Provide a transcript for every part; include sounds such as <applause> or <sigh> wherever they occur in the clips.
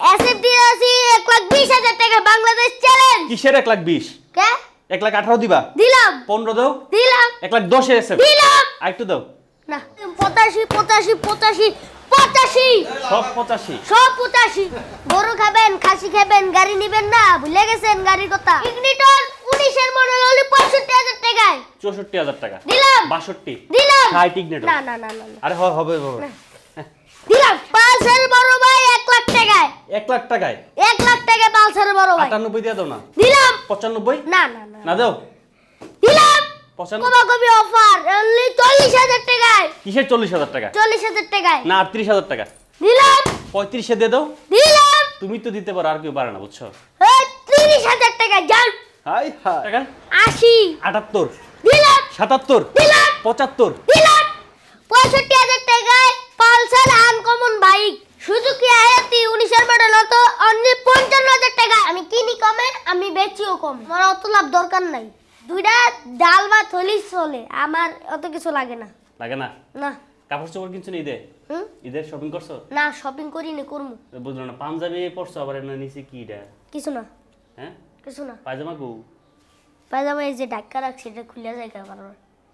SFD এক লাখ বিশ হাজার টাকা বাংলাদেশ চ্যালেঞ্জ কিসের লাখ বিশ? কে? এক লাখ আঠারো দিবা। দিলাম। পনেরো দাও। দিলাম। লাখ দশে এসে দিলাম। আরেকটু দাও। না পঁচাশি সব পঁচাশি। সব পঁচাশি। গরু খাবেন খাসি খাবেন গাড়ি নিবেন না ভুলে গেছেন গাড়ির কথা। ইগনিটর উনিশের মডেল হলে পঁয়ষট্টি হাজার টাকায়। চৌষট্টি হাজার টাকা। দিলাম। বাষট্টি। দিলাম। ইগনিটর না না না না না। আরে হবে হবে। দিলাম পালসার বড় ভাই এক লাখ টাকায়। এক লাখ টাকায়? এক লাখ টাকা পালসার বড় ভাই। আটানব্বই দিয়ে দাও না। দিলাম। পঁচানব্বই? না না না। না দাও। দিলাম। অফার অনলি চল্লিশ হাজার টাকায়। কিসের চল্লিশ হাজার টাকা? চল্লিশ হাজার টাকায়। না আটত্রিশ হাজার টাকা। দিলাম। পঁয়ত্রিশে দিয়ে দাও। দিলাম। তুমি তো দিতে পারো আর কেউ পারে না বুঝছ? এই, তিরিশ হাজার টাকা যান হাই হাই। টাকা? আশি। আটাত্তর। দিলাম। সাতাত্তর। দিলাম। পঁচাত্তর। দিলাম। পঁয়ষট্টি হাজার টাকায় পালসার আনকমন বাইক। সুজুকি আয়াতি উনিশের মডেল অত অনলি পঞ্চান্ন হাজার টাকা। আমি কিনি কমে আমি বেচিও কম। আমার অত লাভ দরকার নাই। দুইটা ডাল বা থলি চলে আমার অত কিছু লাগে না। লাগে না? না। কাপড় চোপড় কিনছো না ঈদে? হুম? ঈদের শপিং করছ? না শপিং করি নি করমু। বুঝলো না পাঞ্জাবি পরছো আবার এনে নিচে কি এটা? কিছু না। হ্যাঁ? কিছু না। পায়জামা গু পায়জামা এই যে ডাক্কা রাখছি এটা খুলে যায় কারণ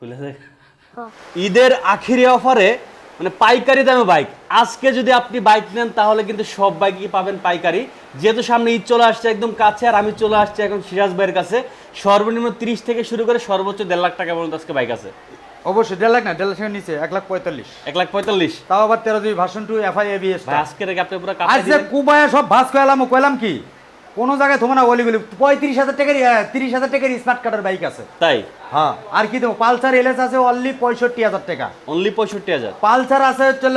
খুলে দেখ হ্যাঁ। ঈদের আখিরি অফারে মানে পাইকারি দামে বাইক আজকে যদি আপনি বাইক নেন তাহলে কিন্তু সব বাইকই পাবেন পাইকারি। যেহেতু সামনে ঈদ চলে আসছে একদম কাছে আর আমি চলে আসছি এখন সিরাজ ভাইয়ের কাছে। সর্বনিম্ন তিরিশ থেকে শুরু করে সর্বোচ্চ দেড় লাখ টাকা পর্যন্ত আজকে বাইক আছে। অবশ্যই দেড় লাখ না দেড় লাখের নিচে এক লাখ পঁয়তাল্লিশ। এক লাখ পঁয়তাল্লিশ। তাও আবার তেরো দুই ভার্সন টু এফআই এবিএস আজকে রেখে আপনি পুরো আজকে কুবায়া সব ভাস কয়লাম কয়লাম কি? কোনো জায়গায় তোমার না গলি। পঁয়ত্রিশ হাজার টাকার তিরিশ হাজার টাকার স্মার্ট কার্ডের বাইক আছে। তাই? হ্যাঁ আর কি দেবো? পালসার এলএস আছে অনলি পঁয়ষট্টি হাজার টাকা। অনলি পঁয়ষট্টি হাজার? পালসার আছে হচ্ছে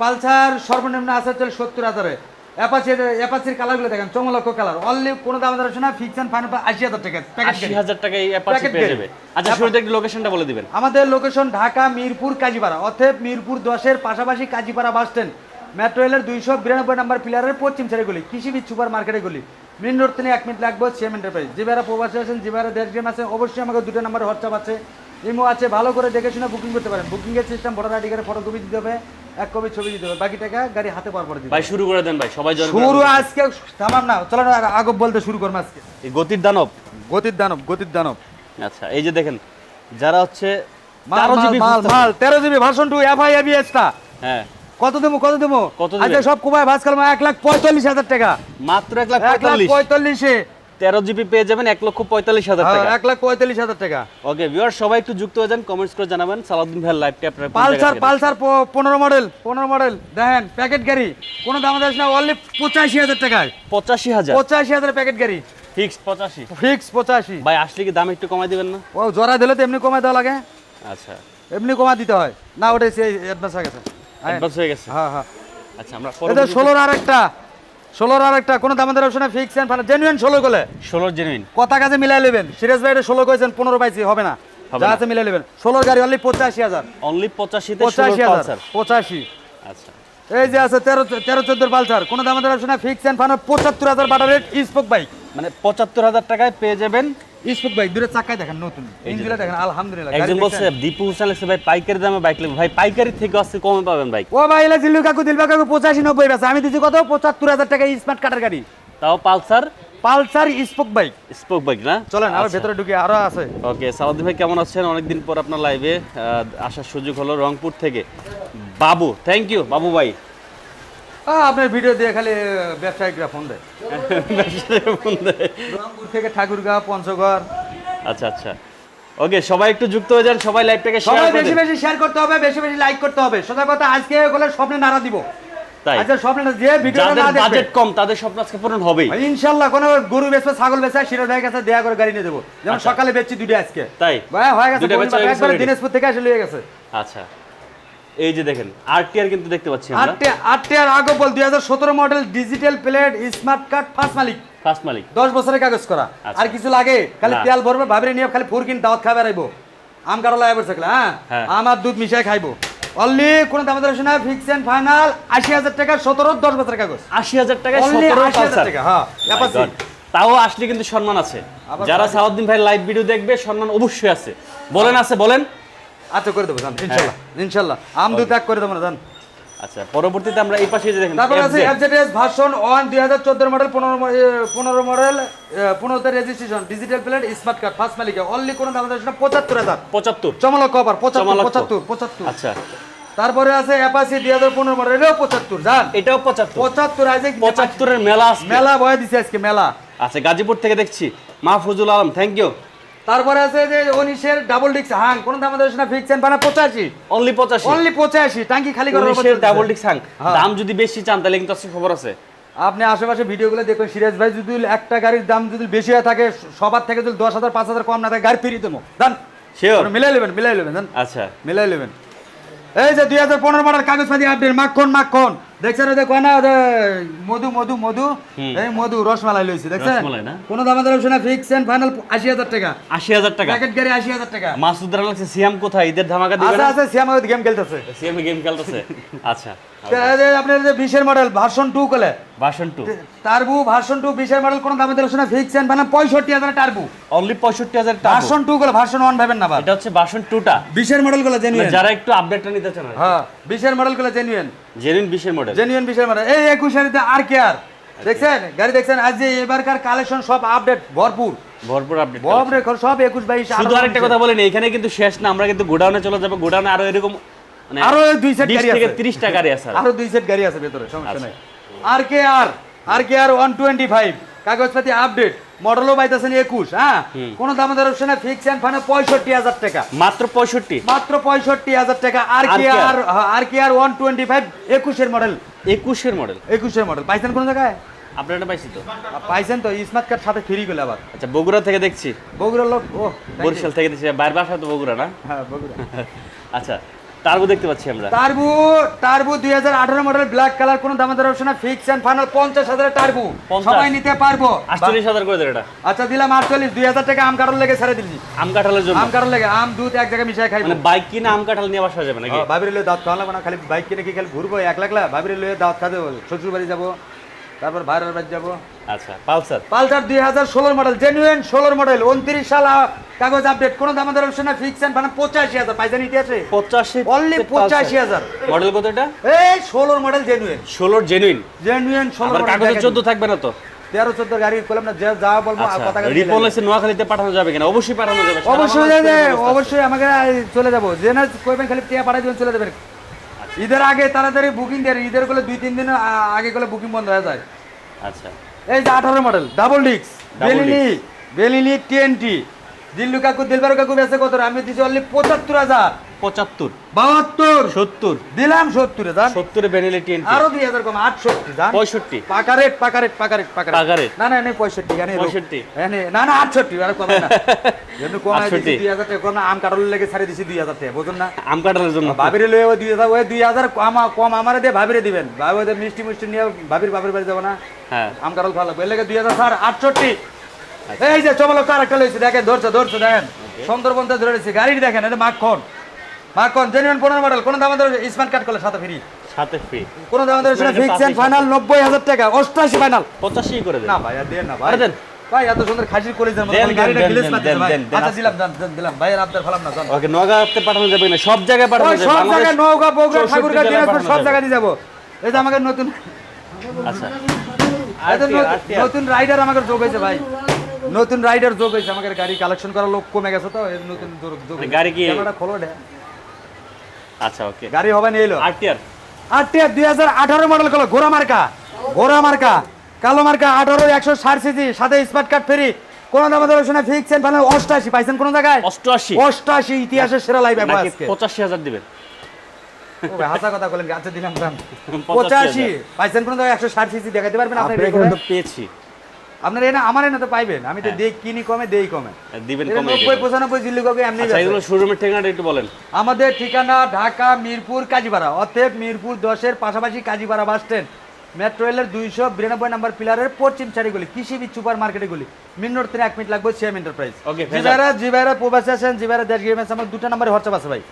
পালসার সর্বনিম্ন আছে হচ্ছে সত্তর হাজারে। অ্যাপাচির অ্যাপাচির কালারগুলো দেখেন চমলক্ষ কালার অনলি কোনো দাম না ফিক্স অ্যান্ড ফাইনাল আশি হাজার টাকা আশি হাজার টাকা এই অ্যাপাচি পেয়ে যাবে। আচ্ছা শুরুতে একটু লোকেশনটা বলে দিবেন। আমাদের লোকেশন ঢাকা মিরপুর কাজীপাড়া। অর্থাৎ মিরপুর দশের পাশাপাশি কাজীপাড়া বাস স্ট্যান্ড মেট্রো রেলের দুইশো বিরানব্বই নম্বর পিলারের পশ্চিম সাইডে গলি কৃষিবিদ সুপার মার্কেটে গলি। মেন রোড থেকে এক মিনিট লাগবে সিএম এন্টারপ্রাইজ যে বেড়া প্রবাসী আছেন যে বেড়া দেশ গেম আছে অবশ্যই আমাকে দুটো নাম্বার হোয়াটসঅ্যাপ আছে ইমো আছে ভালো করে দেখে শুনে বুকিং করতে পারেন। বুকিংয়ের সিস্টেম ভোটার আইডি কার্ডে ফটো কপি দিতে হবে এক কপি ছবি দিতে হবে বাকি টাকা গাড়ি হাতে পাওয়ার পরে ভাই শুরু করে দেন ভাই সবাই শুরু আজকে থামাম না চলো না আগে বলতে শুরু করব আজকে। এই গতির দানব। গতির দানব গতির দানব। আচ্ছা এই যে দেখেন যারা হচ্ছে মাল 13 মাল GB মাল তেরো জিবি ভার্সন টু এফআই এবিএসটা হ্যাঁ। কত দেবো কত দেবো? আচ্ছা সব কুমায় ভাস কালমা এক লাখ পঁয়তাল্লিশ হাজার টাকা। মাত্র এক লাখ পঁয়তাল্লিশে। তেরো জিবি পেয়ে যাবেন এক লক্ষ পঁয়তাল্লিশ হাজার হ্যাঁ, টাকা। এক লাখ পঁয়তাল্লিশ হাজার টাকা। ওকে ভিউয়ার সবাই একটু যুক্ত হয়ে যান কমেন্টস করে জানাবেন। সালাউদ্দিন ভাইয়ের লাইভটা আপনারা পালসার পালসার পনেরো মডেল পনেরো মডেল দেখেন প্যাকেট গাড়ি কোনো দাম দাস না অনলি পঁচাশি হাজার টাকায়। পঁচাশি হাজার? পঁচাশি হাজার প্যাকেট গাড়ি। ফিক্স পঁচাশি? ফিক্স পঁচাশি। ভাই আসলে কি দাম একটু কমাই দিবেন না? ও জোড়া দিলে তো এমনি কমাই দেওয়া লাগে। আচ্ছা। এমনি কমা দিতে হয়। না ওটা সেই অ্যাডভান্স হয়ে গেছে। হ্যাঁ অ্যাডভান্স হয়ে গেছে। হ্যাঁ হ্যাঁ। আচ্ছা আমরা এটা ষোলোর আর একটা ষোলোর আর একটা কোনো দাম দার অপশনে ফিক্স এন্ড ফাইনাল জেনুইন ষোলো গলে। ষোলোর জেনুইন কথা কাজে মিলাই নেবেন। সিরিয়াস ভাই এটা ষোলো কয়েছেন পনেরো হবে না। যা আছে মিলাই নেবেন। ষোলোর গাড়ি অনলি পঁচাশি হাজার। অনলি পঁচাশি হাজার পঁচাশি। আচ্ছা। এই যে আছে তেরো তেরো চোদ্দোর পালসার কোনো দাম অপশনে ফিক্স এন্ড ফাইনাল পঁচাত্তর হাজার বাটার রেট স্পোক বাইক মানে পঁচাত্তর হাজার টাকায় পেয়ে যাবেন বাইক দূরে চাকায় দেখেন নতুন। ইঞ্জিনটা দেখেন। আলহামদুলিল্লাহ একজন বলছে দীপু হোসেন লেগেছে ভাই পাইকারি দামে বাইক লাগবে ভাই পাইকারি থেকে আসছে কমে পাবেন বাইক ও ভাই এলা জিল্লু কাকু দিলবা কাকু পঁচাশি নব্বই বেছে আমি দিচ্ছি কত? পঁচাত্তর হাজার টাকা স্মার্ট কাটার গাড়ি। তাও Pulsar? Pulsar spoke bike spoke bike না? চলেন আরও আচ্ছা। ভেতরে ঢুকে আরও আছে। ওকে সালাউদ্দিন ভাই কেমন আছেন? অনেকদিন পর আপনার লাইভে আসার সুযোগ হলো রংপুর থেকে। বাবু থ্যাংক ইউ বাবু ভাই। আপনার ভিডিও দিয়ে খালি ব্যবসায়িকরা ফোন দেয়। ফোন রংপুর থেকে ঠাকুরগাঁও পঞ্চগড়। আচ্ছা আচ্ছা। ওকে সবাই একটু যুক্ত হয়ে যান সবাই লাইভটাকে সবাই বেশি বেশি শেয়ার করতে হবে বেশি বেশি লাইক করতে হবে। সোজা কথা আজকে ওগুলো স্বপ্নে নাড়া দিব। তাই? স্বপ্নে যে যাদের না বাজেট কম তাদের স্বপ্ন আজকে পূরণ হবেই। ইনশাল্লাহ কোনো গরু বেচবে ছাগল বেচা শিরো ভাইয়ের কাছে দেয়া করে গাড়ি নিয়ে দেবো। যেমন আচ্ছা। সকালে বেচছি দুটো আজকে। তাই? ভাই হয়ে গেছে একবারে দিনাজপুর থেকে এসে লিয়ে গেছে। আচ্ছা। এই যে দেখেন আরটিআর কিন্তু দেখতে পাচ্ছি আমরা। আটটে আটটে আর আগে বল দুই হাজার সতেরো model digital plate smart card first মালিক। ফার্স্ট মালিক। দশ বছরের কাগজ করা। আচ্ছা। আর কিছু লাগে? খালি তেল ভরবে ভাবরে নিয়ে খালি ফুরকিন দাওয়াত খাবে রাইবো আম কারও লাগে বসে হ্যাঁ। আমার দুধ মিশাই খাইবো। অনলি কোন দাম দর শোনা ফিক্স এন্ড ফাইনাল আশি হাজার টাকা সতেরো দশ বছরের কাগজ। আশি হাজার টাকায় Only 80,000 টাকা, হ্যাঁ, My অ্যাপাচি। তাও আসলে কিন্তু সম্মান আছে। যারা সালাউদ্দিন ভাই লাইভ ভিডিও দেখবে সম্মান অবশ্যই আছে। বলেন আছে বলেন। আচ্ছা করে দেবো জান। ইনশাল্লাহ। ইনশাল্লাহ। আম দুধ ত্যাগ করে দেবো না জান। আচ্ছা পরবর্তীতে আমরা এই পাশে যে দেখেন তারপর আছে এফজেডএস ভার্সন ওয়ান দুই হাজার চোদ্দোর মডেল পনেরো পনেরো মডেল পনেরোতে registration digital plate smart card first মালিকা অনলি কোনো দাম পঁচাত্তর হাজার। পঁচাত্তর। চমলক কভার পঁচাত্তর চমলক। পঁচাত্তর পঁচাত্তর। আচ্ছা। তারপরে আছে অ্যাপাসি দুই হাজার পনেরো মডেল এটাও পঁচাত্তর জান। এটাও পঁচাত্তর। পঁচাত্তর আছে পঁচাত্তরের মেলা আসছে মেলা বয়ে দিছে আজকে মেলা। আচ্ছা গাজীপুর থেকে দেখছি। মাহফুজুল আলম থ্যাংক ইউ তারপরে আছে যে উনিশের ডাবল ডিক্স হাং। কোনো দাম যাচ্ছে না ফিক্স মানে পঁচাশি। অনলি পঁচাশি। অনলি পঁচাশি। টাঙ্কি খালি করার উনিশের ডাবল ডিক্স হাং। হ্যাঁ। দাম যদি বেশি চান তাহলে কিন্তু আজকে খবর আছে। আপনি আশেপাশে ভিডিওগুলো দেখুন। সিরাজ ভাই যদি একটা গাড়ির দাম যদি বেশি হয়ে থাকে সবার থেকে যদি দশ হাজার পাঁচ হাজার কম না থাকে গাড়ি ফিরিয়ে দেবো। দান শিওর মিলাই নেবেন মিলাই নেবেন দান আচ্ছা। মিলাই নেবেন। এই যে দুই হাজার পনেরো মডেল কাগজ পাতি আপডেট মাখন মাখন। দেখছেন ওদের কয় না ওদের মধু মধু মধু? এই মধু রসমালাই লইছি দেখছেন? কোনো দাম দাম না ফিক্স এন্ড ফাইনাল আশি হাজার টাকা। আশি হাজার টাকা? প্যাকেট গাড়ি আশি হাজার টাকা। মাসুদ সিয়াম কোথায়? ঈদের ধামাকা না? আছে সিয়াম গেম খেলতেছে। সিয়াম গেম খেলতেছে। আচ্ছা <laughs> তো যে আপনার যে মডেল ভার্সন টু কলে। Version two turbo version two বিশের মডেল কোনো দামে দিল না ফিক্স এন্ড ফাইনাল পঁয়ষট্টি হাজার টার্বু অনলি পঁয়ষট্টি হাজার টাকা ভার্সন টু গুলো ভার্সন ওয়ান ভাবেন না এটা হচ্ছে ভার্সন বিশের মডেলগুলো জেনুইন যারা একটু আপডেটটা নিতে চান হ্যাঁ বিশের মডেলগুলো জেনুইন জেনুইন বিশের মডেল জেনুইন বিশের মডেল এই একুশের আর কে আর? দেখছেন? গাড়ি দেখছেন? আজ যে এবারকার কালেকশন সব আপডেট ভরপুর। ভরপুর আপডেট ভরপুর এখন সব একুশ বাইশ শুধু আরেকটা কথা বলেন এখানে কিন্তু শেষ না আমরা কিন্তু গোডাউনে চলে যাব। গোডাউনে আরও এরকম মানে আরও দুই সেট গাড়ি আছে। 30 টা গাড়ি আছে আরও। দুই সেট গাড়ি আছে ভেতরে সমস্যা আচ্ছা। নাই। R K R? R K R one twenty five কাগজপাতি আপডেট মডেলও পাইতেছেন একুশ হ্যাঁ? কোন দাম দর অপশন ফিক্স এন্ড ফানে পঁয়ষট্টি হাজার টাকা। মাত্র পঁয়ষট্টি। মাত্র পঁয়ষট্টি হাজার টাকা R K R? R K R one twenty five একুশের মডেল একুশের মডেল একুশের মডেল পাইছেন কোন জায়গায়? আপনার পাইছি তো? পাইছেন তো স্মার্ট কার্ড সাথে ফ্রি গেলে আবার। আচ্ছা বগুড়া থেকে দেখছি। বগুড়ার লোক ও বরিশাল থেকে দেখছি বাইরের বাসা তো বগুড়া না? হ্যাঁ বগুড়া। আচ্ছা তারপর দেখতে পাচ্ছি আমরা। টার্বু টার্বু দুই হাজার আঠারো মডেল ব্ল্যাক কালার কোনো দাম দর অপশন ফিক্স এন্ড ফাইনাল পঞ্চাশ হাজার টার্বু 50 সবাই নিতে পারব। আটচল্লিশ হাজার করে দেন এটা। আচ্ছা দিলাম আটচল্লিশ দুই হাজার টাকা আম কাটার লেগে ছেড়ে দিলি আম কাঁঠালের জন্য। আম কাটার লেগে আম দুধ এক জায়গায় মিশাই খাইবো। মানে বাইক কিনে আম কাঁঠাল নিয়ে বাসা যাবে নাকি? ভাবির লয়ে দাঁত খাওয়া লাগবে না খালি বাইক কিনে কি খালি ঘুরবো এক লাখ ভাবির লয়ে দাঁত খাতে শ্বশুর বাড়ি যাব তারপর ভাইরার বাড়ি যাব। আচ্ছা পালসার। পালসার দুই হাজার ষোলোর মডেল জেনুইন ষোলোর মডেল উনত্রিশ সাল কাগজ আপডেট কোনো দাম দর অপশন ফিক্স এন্ড ফাইনাল পঁচাশি হাজার পাইছেন ইতিহাসে। পঁচাশি অনলি পঁচাশি হাজার। মডেল কত এটা? এই ষোলোর মডেল জেনুইন ষোলোর জেনুইন জেনুইন ষোলো আবার চোদ্দ থাকবে না তো? তেরো চোদ্দ গাড়ি করলাম না যা বলব আচ্ছা কথা রিপলেসে নোয়াখালীতে পাঠানো যাবে কিনা? অবশ্যই পাঠানো যাবে অবশ্যই যাবে, অবশ্যই আমাকে চলে যাব। যে না কইবেন খালি টিয়া পাঠাই দিবেন চলে যাবেন। ঈদের আগে তাড়াতাড়ি বুকিং দেয় ঈদেরগুলো দুই তিন দিন আগে গুলো বুকিং বন্ধ হয়ে যায়। আচ্ছা। এই যে আঠারো মডেল ডাবল ডিক্স বেলিনি বেলিনি টিএনটি দিল্লু কাকু দিলবার কাকু বেঁচে কত আমি দিচ্ছি অনলি পঁচাত্তর হাজার। পঁচাত্তর। বাহাত্তর। সত্তর। দিলাম সত্তর হাজার সত্তরে বেনেলি টেন আরও দুই হাজার কম আটষট্টি পঁয়ষট্টি। পাকা রেট পাকা রেট পাকা রেট পাকা rate? না না পঁয়ষট্টি 65 এনে না না আটষট্টি আর কমে না। <laughs> দিছি দুই হাজার টাকা আম কাটল লেগে ছাড়ে দিছি দুই হাজার টাকা বুঝুন না? আম কাঁঠালের জন্য। ভাবিরে লয়ে দুই হাজার ওই দুই হাজার কম কম আমারে দিয়ে ভাবিরে দিবেন। ভাবি ওদের মিষ্টি মিষ্টি নিয়ে ভাবির বাবির বাড়ি যাব না। হ্যাঁ। আম খাওয়া লাগবে। এর লেগে দুই হাজার আটষট্টি। এই যে চমলক কার একটা লইছি দেখেন ধরছে ধরছে দেখেন। সুন্দরবন ধরে রয়েছে গাড়ি দেখেন এটা মাখন মাখন জেনুইন পনেরো মডেল কোনো দাম স্মার্ট কার্ড করলে সাথে ফ্রি সাথে ফ্রি কোনো দাম ফিক্স এন্ড ফাইনাল নব্বই হাজার টাকা অষ্টাশি ফাইনাল পঁচাশি করে দেন। না ভাই আর দেন না ভাই। দেন। ভাই এত সুন্দর খাসির করে দেন গাড়িটা দেন, দেন, আচ্ছা দিলাম দেন দেন, দিলাম। ভাই আপনার ফলাম না জান। ওকে নগাঁতে পাঠানো যাবে না সব জায়গায় পাঠানো যাবে সব জায়গায় নওগাঁ বগুড়া 64 দিনাজপুর সব যাবে। জায়গায় দিয়ে যাব। এই যে আমাকে নতুন আচ্ছা। নতুন- রাইডার আমাকে যোগ হয়েছে ভাই। নতুন রাইডার যোগ হয়েছে আমাকে গাড়ি কালেকশন করার লোক কমে গেছে তো নতুন যোগ মানে গাড়ি কি- খোলো আচ্ছা ওকে। গাড়ি হবে না এলো। আরটিআর মডেলগুলো ঘোড়া মার্কা ঘোড়া মার্কা কালো মার্কা আঠারো একশো ষাট সিসি সাথে স্মার্ট কার্ড ফেরি কোন দাম ধরে শোনা ফিক্স এন্ড ফাইনাল অষ্টাশি। পাইছেন কোন জায়গায়? অষ্টআশি অষ্টাশি ইতিহাসের সেরা লাইভ নাকি আজকে। পঁচাশি হাজার দিবেন? হাসা কথা বলেন গাছে দিলাম দাম। পঁচাশি পঁচাশি। পাইছেন কোন একশো ষাট সিসি দেখাতে পারবেন আপনার আপনার এই এখানে করে? তো পেয়েছি। আপনার এনে আমার এনে তো পাইবেন। আমি তো। দেই কিনি কমে দেই কমে। দিবেন কমে নব্বই পঁচানব্বই জিল্লু কাউকে এমনি আচ্ছা এগুলো শোরুমের ঠিকানাটা একটু বলেন। আমাদের ঠিকানা ঢাকা মিরপুর কাজীপাড়া। অতএব মিরপুর দশের পাশাপাশি কাজীপাড়া বাস স্ট্যান্ড। মেট্রো রেলের দুইশো বিরানব্বই নম্বর পিলারের পশ্চিম চারিগুলি কৃষি বিদ সুপার মার্কেটে গুলি মিনিট থেকে এক মিনিট লাগবে সিএম এন্টারপ্রাইজ। জিবাইরা জিবাইরা প্রবাসী আছেন জিবাইরা দেশ গেমে আমার দুটো নম্বরে হোয়াটসঅ্যাপ আছে ভাই।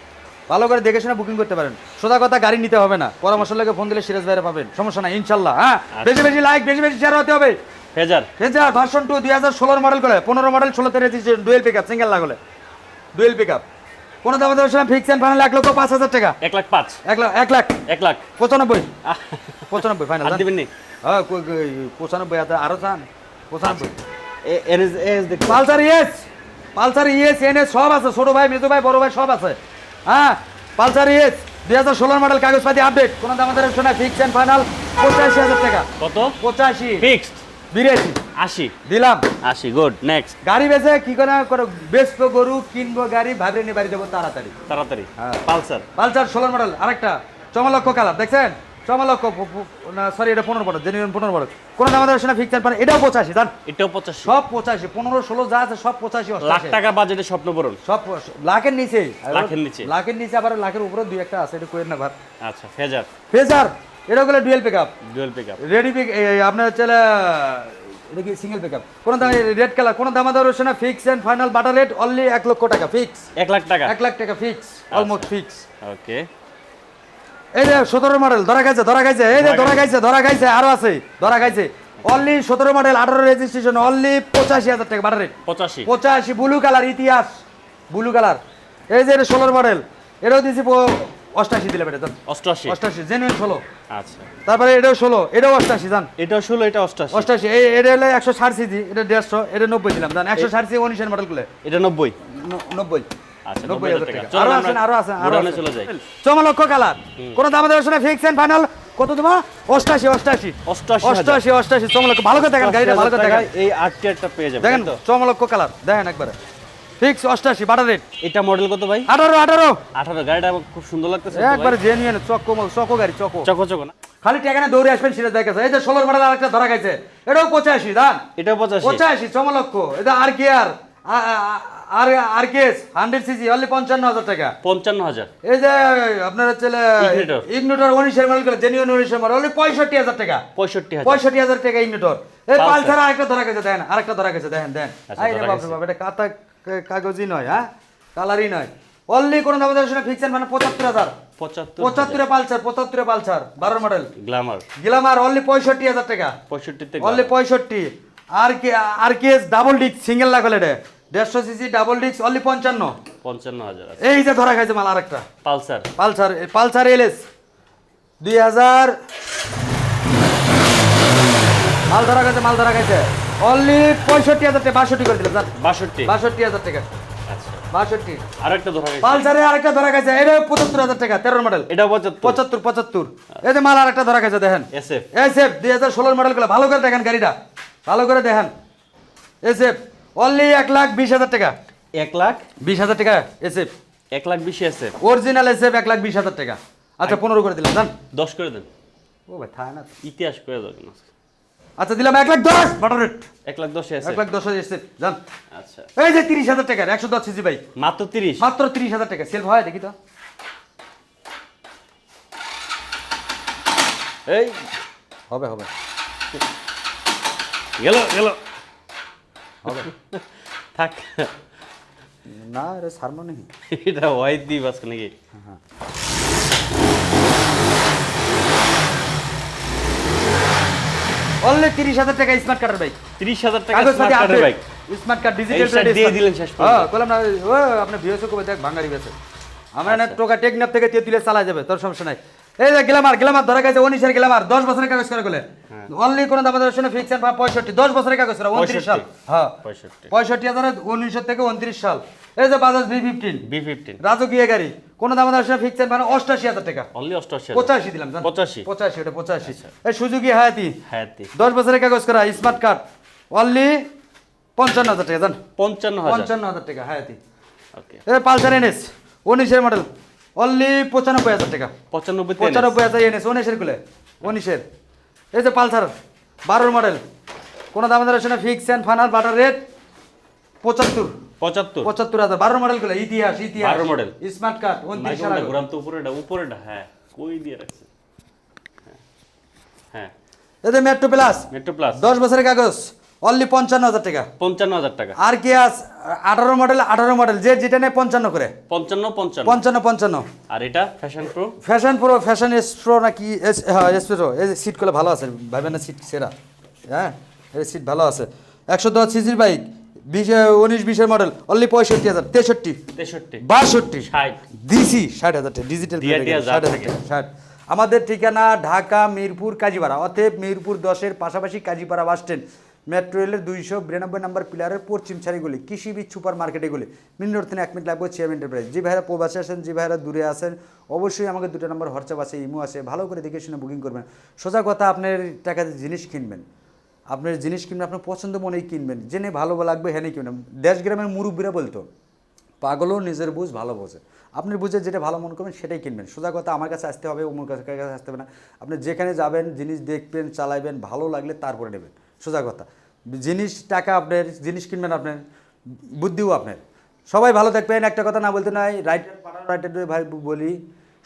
ভালো করে দেখে শুনে বুকিং করতে পারেন। সোজা কথা গাড়ি নিতে হবে না। পরামর্শ লাগে ফোন দিলে সিরাজ ভাইরা পাবেন। সমস্যা নাই ইনশাল্লাহ হ্যাঁ? বেশি বেশি লাইক বেশি বেশি শেয়ার হতে হবে। ফেজার। ফেজার ভার্সন টু দুই হাজার ষোলোর মডেল করে পনেরো মডেল ষোলোতে registration dual pick up single লাগলে। ডুয়েল পিক আপ কোনো দাম দশ ফিক্স অ্যান্ড ফাইনাল এক লক্ষ পাঁচ হাজার টাকা। এক লাখ পাঁচ। এক লাখ এক লাখ। এক লাখ। পঁচানব্বই। পঁচানব্বই ফাইনাল দিবেন নি হ্যাঁ পঁচানব্বই আছে আরও চান। পঁচানব্বই। Pulsar yes Pulsar yes NS সব আছে ছোট ভাই মেজো ভাই বড় ভাই সব আছে। হ্যাঁ পালসার ইয়েস দুই হাজার ষোলোর মডেল কাগজপাতি আপডেট কোনো দাম আমাদের শোনা ফিক্স অ্যান্ড ফাইনাল পঁচাশি হাজার টাকা। কত? পঁচাশি। ফিক্সড বিরাশি। আশি। দিলাম। আশি গুড নেক্সট গাড়ি বেচে কি করে করো বেচবো গরু কিনবো গাড়ি ভাবরে নিয়ে বাড়ি দেবো তাড়াতাড়ি। তাড়াতাড়ি। হ্যাঁ। পালসার? পালসার ষোলোর মডেল আরেকটা চমলক্ষ কালার দেখছেন? সরি এটা পনেরো জেনুইন পনেরো কোনো দাম এটাও পঁচাশি জান এটাও পঁচাশি। সব পঁচাশি পনেরো ষোলো যা আছে সব পঁচাশি লাখ টাকা বাজেটের স্বপ্ন পূরণ। সব লাখের নিচে। লাখের নিচে। লাখের নিচে আবার লাখের উপরে দুই একটা আছে এটা কোয়েন না ভার আচ্ছা ফেজার। ফেজার এটা গুলো dual pick up dual pick up ready pick আপনার হচ্ছে এটা কি সিঙ্গেল কোনো দাম রেড কালার কোনো দাম আমাদের হচ্ছে না fix and final better rate only এক লক্ষ টাকা ফিক্স এক লাখ টাকা। এক লাখ টাকা ফিক্স অলমোস্ট ফিক্স ওকে এই যে সতেরো মডেল ধরা খাইছে ধরা খাইছে এই যে ধরা খাইছে। ধরা খাইছে আরও আছে ধরা খাইছে। অনলি সতেরো মডেল আঠারো রেজিস্ট্রেশন অনলি পঁচাশি হাজার টাকা বাটার। রেট পঁচাশি। পঁচাশি ব্লু কালার ইতিহাস ব্লু কালার এই যে এটা ষোলোর মডেল এটাও দিয়েছি অষ্টাশি দিলাম এটা জান। অষ্টআশি অষ্টাশি জেনুইন ষোলো। আচ্ছা। তারপরে এটাও ষোলো এটাও অষ্টাশি জান। এটাও ষোলো এটা অষ্টআশি অষ্টাশি এই এটা হলো একশো ষাট সিজি এটা দেড়শো এটা নব্বই দিলাম জান। একশো ষাট সিজি উনিশের মডেলগুলো এটা নব্বই। নব্বই। নব্বই 90,000 হাজার টাকা। চলুন আরও আমরা আছেন আরও আছেন আরও গোডাউনে আছেন। চলে যাই। চমলক্ষ কালার। কোন দাম দেওয়ার সময় ফিক্স এন্ড ফাইনাল কত তোমার অষ্টাশি অষ্টাশি। অষ্টাশি অষ্টাশি অষ্টাশি। চমলক্ষ ভালো করে দেখেন গাড়িটা ভালো করে দেখেন। এই আটটি একটা পেয়ে যাবেন দেখেন চমলক্ষ কালার। দেখেন একবারে। ফিক্স অষ্টাশি বাটার রেট এটা মডেল কত ভাই? আঠারো আঠারো। আঠারো গাড়িটা খুব সুন্দর লাগতেছে। একবারে জেনুইন চক্কো চকো গাড়ি চকো। চকো চকো না? খালি টেকানে দৌড়ে আসবেন সিরাজ দেখেছে এই যে ষোলোর মডেল আরেকটা ধরা গেছে এটাও পঁচাশি দান এটা পঁচাশি। পঁচাশি চমলক্ষ এটা আর কি আর? আর আর কেস হান্ড্রেড সিসি অনলি পঞ্চান্ন হাজার টাকা। পঞ্চান্ন হাজার। এই যে আপনার হচ্ছে। ইগনোটর উনিশের মডেল করে জেনুইন উনিশের মডেল অনলি পঁয়ষট্টি হাজার টাকা। পঁয়ষট্টি পঁয়ষট্টি হাজার টাকা ইগনোটর এই পালসার আরেকটা ধরা গেছে দেন আরেকটা ধরা গেছে দেখেন দেন। আচ্ছা, আই বাপ এটা কাতা কাগজই নয় হ্যাঁ? কালারই নয়। অনলি কোনো দাম দর্শনে ফিক্সেন মানে পঁচাত্তর হাজার। পঁচাত্তর পালসার পঁচাত্তরে পালসার বারো মডেল গ্ল্যামার গিলামার অনলি পঁয়ষট্টি হাজার টাকা। পঁয়ষট্টিতে অনলি পঁয়ষট্টি। আর কি আর কি ডাবল ডিস্ক সিঙ্গেল লাগলে দেড়শো সিসি ডাবল ডিস্ক অনলি পঞ্চান্ন। পঞ্চান্ন হাজার এই যে ধরা খাইছে মাল আরেকটা। পালসার। Pulsar Pulsar LS. দুই হাজার। মাল ধরা গেছে মাল ধরা অনলি পঁয়ষট্টি হাজার টাকা বাষট্টি করে দিলাম বাষট্টি? বাষট্টি হাজার টাকা। আচ্ছা। বাষট্টি। আরেকটা ধরা গেছে পালসারে আরেকটা ধরা এটা পঁচাত্তর হাজার টাকা তেরো মডেল এটা পঁচাত্তর। পঁচাত্তর এই যে মাল আরেকটা ধরা গেছে দেখেন। এসএফ এসএফ দুই হাজার ষোলোর মডেলগুলো। ভালো করে দেখেন গাড়িটা। ভালো করে দেখেন। এসএফ অনলি এক লাখ বিশ হাজার টাকা। এক লাখ? বিশ হাজার টাকা এসএফ এক লাখ বিশে এসএফ অরিজিনাল এসএফ এক লাখ বিশ হাজার টাকা। আচ্ছা পনেরো করে দিলাম জান। দশ করে দেন। ও ভাই থায় না ইতিহাস করে দাও কেন আচ্ছা দিলাম এক লাখ দশ বাটার রেট। এক লাখ দশে এক লাখ দশ হাজার এসএফ জান। আচ্ছা। এই যে তিরিশ হাজার টাকার একশো দশ সিজি ভাই। মাত্র তিরিশ? মাত্র তিরিশ হাজার টাকা সেলফ হয় দেখি তো। এই। হবে হবে। গেল গেল হবে থাক না রে সারমো নেই এটা হোয়াইট দিই বাস নাকি অনলি তিরিশ হাজার টাকা স্মার্ট কার্ডের বাইক তিরিশ হাজার টাকা স্মার্ট কার্ডের বাইক স্মার্ট কার্ড ডিজিটাল দিয়ে দিলেন শেষ। হ্যাঁ বললাম না ও আপনি ভিএসও কবে দেখ ভাঙ্গারি বেছে আমরা না টোকা টেকনাপ থেকে তেতুলে চালা যাবে তোর সমস্যা নাই। এই যে গ্লামার গ্লামার ধরা গেছে উনিশের গ্লামার দশ বছরের কাগজ করে গেলে অনলি কোনো দাম দর্শনে ফিক্স এন্ড পঁয়ষট্টি দশ বছরের কাগজ করে উনত্রিশ সাল। হ্যাঁ। পঁয়ষট্টি। হাজার উনিশশো থেকে উনত্রিশ সাল। এই যে Bajaj B fifteen B fifteen রাজকীয় গাড়ি কোনো দাম দর্শনে ফিক্স মানে অষ্টাশি হাজার টাকা। অনলি অষ্টআশি পঁচাশি দিলাম পঁচাশি। পঁচাশি ওটা পঁচাশি। এই সুজুকি হায়াতি। হ্যাঁ তি। দশ বছরের কাগজ করা স্মার্ট কার্ড অনলি পঞ্চান্ন হাজার টাকা জান। পঞ্চান্ন পঞ্চান্ন হাজার টাকা হায়াতি। ওকে পালসার এনএস উনিশের মডেল অনলি পঁচানব্বই হাজার টাকা। পঁচানব্বই পঁচানব্বই হাজার এনএস উনিশের গুলে উনিশের। এই যে পালসার বারোর মডেল কোনো দাম দর না fix and final better rate পঁচাত্তর। পঁচাত্তর। পঁচাত্তর হাজার। বারো মডেলগুলো ইতিহাস ইতিহাস। 12 model। স্মার্ট কার্ড উনত্রিশ মাইক্রোটা ঘুরাম তো উপরেটা উপরেটা হ্যাঁ কই দিয়ে রাখছে? হ্যাঁ। হ্যাঁ। এই যে মেট্রো প্লাস মেট্রো প্লাস দশ বছরের কাগজ। অনলি পঞ্চান্ন হাজার টাকা। পঞ্চান্ন হাজার টাকা। আর কি আস আঠারো মডেল আঠারো মডেল যে যেটা নেয় পঞ্চান্ন করে। পঞ্চান্ন পঞ্চান্ন। পঞ্চান্ন পঞ্চান্ন। আর এটা Fashion Pro Fashion Pro Fashion XPro নাকি এস- হ্যাঁ এক্সপ্রো এই সিটগুলো ভালো আছে ভাইবেন না সিট সেরা। হ্যাঁ এই সিট ভালো আছে। একশো দশ সিজির বাইক বিশ উনিশ বিশের মডেল অনলি পঁয়ষট্টি হাজার তেষট্টি। তেষট্টি। বাষট্টি। ষাট। দিছি ষাট হাজার টাকা ডিজিটাল হাজার। টাকা, ষাট। আমাদের ঠিকানা ঢাকা মিরপুর কাজীপাড়া। অতএব মিরপুর দশের পাশাপাশি কাজীপাড়া বাস স্ট্যান্ড মেট্রো রেলের দুইশো বিরানব্বই নম্বর পিলারের পশ্চিম ছাড়িগুলি, কৃষি বীজ সুপার মার্কেটেগুলি মিনিট থেকে এক মিনিট লাগবে চেয়ার এন্টারপ্রাইজ যে ভাইরা প্রবাসে আসেন যে ভাইরা দূরে আসেন, অবশ্যই আমাকে দুটো নম্বর হোয়াটসঅ্যাপ আছে ইমো আছে, ভালো করে দেখে শুনে বুকিং করবেন। সোজা কথা, আপনার টাকাতে জিনিস কিনবেন। আপনার জিনিস কিনবেন, আপনার পছন্দ মনেই কিনবেন। জেনে ভালো লাগবে হ্যাঁ কিনবেন। দেশ গ্রামের মুরব্বীরা বলতো, পাগলও নিজের বুঝ, ভালো বোঝে। আপনি বুঝে যেটা ভালো মনে করবেন, সেটাই কিনবেন। সোজা কথা, আমার কাছে আসতে হবে অমুক কাছে কাছে আসতে হবে না। আপনি যেখানে যাবেন, জিনিস দেখবেন, চালাইবেন, ভালো লাগলে তারপরে নেবেন। সোজা কথা। জিনিস, টাকা আপনার, জিনিস কিনবেন আপনার, বুদ্ধিও আপনার। সবাই ভালো থাকবেন, একটা কথা না বলতে নয় পাড়ার রাইটার ভাই বলি,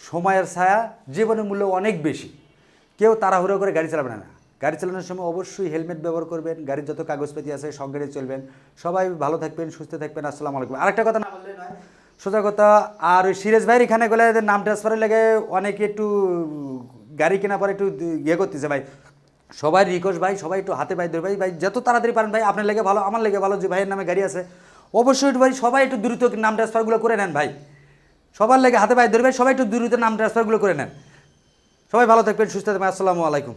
সময়ের ছায়া, জীবনের মূল্য অনেক বেশি। কেউ তাড়াহুড়ো করে গাড়ি চালাবে না। গাড়ি চালানোর সময় অবশ্যই হেলমেট ব্যবহার করবেন, গাড়ির যত কাগজপাতি আছে সঙ্গে নিয়ে চলবেন। সবাই ভালো থাকবেন, সুস্থ থাকবেন, আসসালামু আলাইকুম। আরেকটা কথা না বললে নয়, সোজা কথা, আর ওই সিরিয়াস ভাইয়ের এখানে গেলে নাম ট্রান্সফারের লেগে অনেকে একটু গাড়ি কেনার পরে একটু ইয়ে করতেছে ভাই। সবাই রিকোয়েস্ট ভাই, সবাই একটু হাতে ভাই ধরে ভাই ভাই, যত তাড়াতাড়ি পারেন ভাই, আপনার লেগে ভালো, আমার লেগে ভালো যে ভাইয়ের নামে গাড়ি আছে, অবশ্যই ভাই, সবাই একটু দ্রুত নাম ট্রান্সফারগুলো করে নেন ভাই। সবার লেগে হাতে ভাই ধরে ভাই, সবাই একটু দ্রুত নাম ট্রান্সফারগুলো করে নেন। সবাই ভালো থাকবেন, সুস্থ থাকবেন, আসসালামু আলাইকুম।